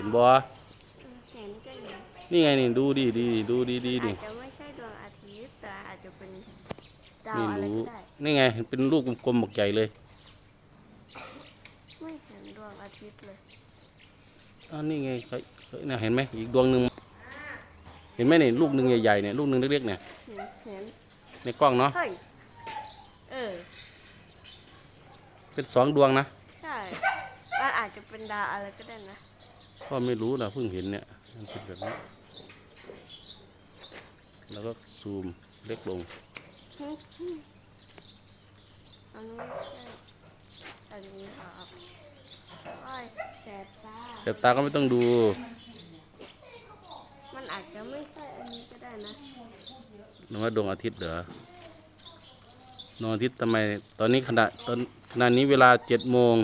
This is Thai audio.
ห็นบ่เห็นก็เห็นนี่ไงนี่ดูดีดีดูดีดีอาดิจจะไม่ใช่ดวงอาทิตย์แต่อาจจะเป็นดาวไม่อะไรรู้ก็ได้นี่ไงเป็นลูกกลมๆบักใหญ่เลยไม่เห็นดวงอาทิตย์เลยอ่านี่ไงเคยเคยเนี่ยเห็นไหมอีกดวงหนึ่งเห็นไหมนี่ลูกหนึ่งใหญ่ๆเนี่ยลูกหนึ่งเล็กๆเนี่ยเห็นเห็นในกล้องเนาะเฮ้ยเออเป็นสองดวงนะใช่มันอาจจะเป็นดาวอะไรก็ได้นะ พ่อไม่รู้นะเพิ่งเห็นเนี่ย มันเป็นแบบนี้ แล้วก็ซูมเล็กลงอันนี้ใช่อันนี้ครับโอ้ยแสบตาแต่ตาก็ไม่ต้องดู มันอาจจะไม่ใช่อันนี้ก็ได้นะนึกว่าดวงอาทิตย์เหรอดวงอาทิตย์ทำไม ตอนนี้ขณะตอนขณะนี้เวลาเจ็ดโมง